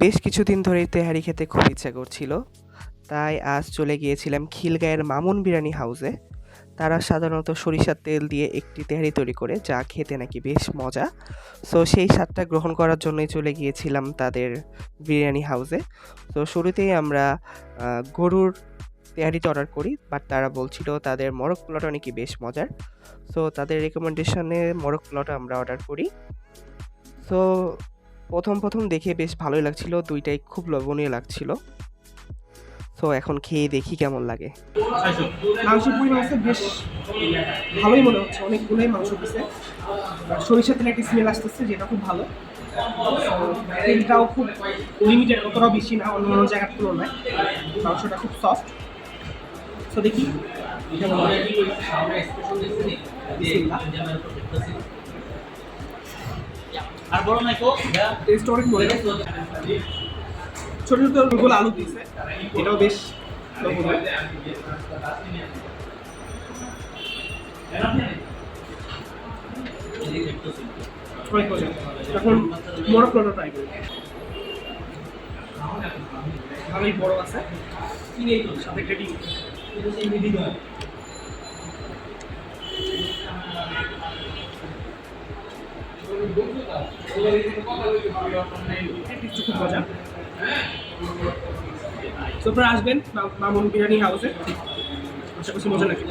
বেশ কিছুদিন ধরেই তেহারি খেতে খুব ইচ্ছা করছিল। তাই আজ চলে গিয়েছিলাম খিলগাঁয়ের মামুন বিরিয়ানি হাউসে। তারা সাধারণত সরিষার তেল দিয়ে একটি তেহারি তৈরি করে, যা খেতে নাকি বেশ মজা। সো সেই স্বাদটা গ্রহণ করার জন্যই চলে গিয়েছিলাম তাদের বিরিয়ানি হাউসে। তো শুরুতেই আমরা গরুর তেহারিটা অর্ডার করি বাট তারা বলছিল তাদের মরক পোলাটা নাকি বেশ মজার। সো তাদের রেকমেন্ডেশনে মরক পোলাটা আমরা অর্ডার করি। সো প্রথম প্রথম দেখে বেশ ভালোই লাগছিল দুইটাই খুব লবণীয় লাগছিল। সো এখন খেয়ে দেখি কেমন লাগে। পরিমাণ আছে বেশ ভালোই মনে হচ্ছে অনেকগুলোই মাংস দিছে সরিষার তেলে একটা স্মেল আসতেছে যেটা খুব ভালো। তেলটাও খুব লিমিটেড অতটাও বেশি না অন্য অন্য জায়গার তুলনায়। মাংসটা খুব সফট তো দেখি। আর বড় নাই কো টেস্ট অনেক ছোট ছোট গোল আলু দিয়েছে। এটাও বেশ এখন প্লটও ট্রাই করি বড় আছে। সাথে ডিম। একটু খুব মজা আসবেন মামুন বিরিয়ানি হাউসে আশা করছি মজা লাগে